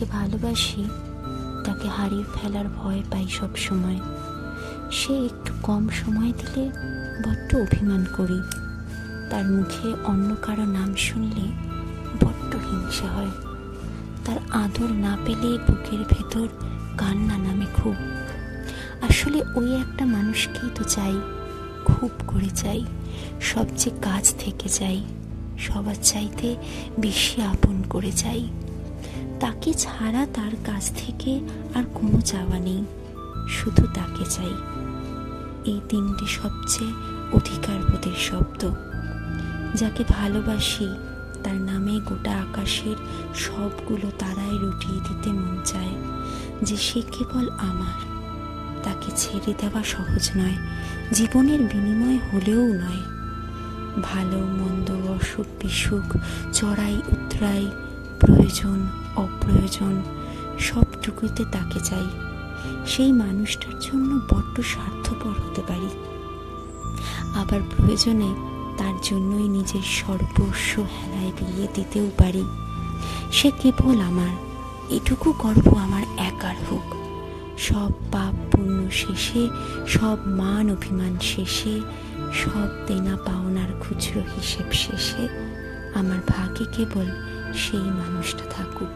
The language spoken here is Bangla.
যাকে ভালোবাসি, তাকে হারিয়ে ফেলার ভয় পাই সব সময়। সে একটু কম সময় দিলে বড্ড অভিমান করি। তার মুখে অন্য কারও নাম শুনলে বড্ড হিংসে হয়। তার আদর না পেলে বুকের ভেতর কান্না নামে খুব। আসলে ওই একটা মানুষকেই তো চাই, খুব করে চাই। সবচেয়ে কাছ থেকে চাই, সবার চাইতে বেশি আপন করে চাই। তাকে ছাড়া তার কাছ থেকে আর কোনো চাওয়া নেই, শুধু তাকে চাই। এই তিনটে সবচেয়ে অধিকারবোধের শব্দ, যাকে ভালোবাসি, তার নামে গোটা আকাশের সবগুলো তারায় রুটিয়ে দিতে মন চায়, যে সে কেবল আমার। তাকে ছেড়ে দেওয়া সহজ নয়, জীবনের বিনিময় হলেও নয়। ভালো, মন্দ অসুখ বিসুখ চড়াই উতরাই প্রয়োজন, অপ্রয়োজন, সবটুকুতে তাকে চাই। সেই মানুষটার জন্য বড্ড স্বার্থপর হতে পারি। আবার প্রয়োজনে তার জন্যই নিজের সর্বস্ব হেলায় বিলিয়ে দিতেও পারি। সে কেবল আমার, এটুকু গর্ব আমার একার হোক। সব পাপ পুণ্য শেষে, সব মান অভিমান শেষে, সব দেনা পাওনার খুচরো হিসেব শেষে, আমার ভাগে কেবল সেই মানুষটা থাকুক।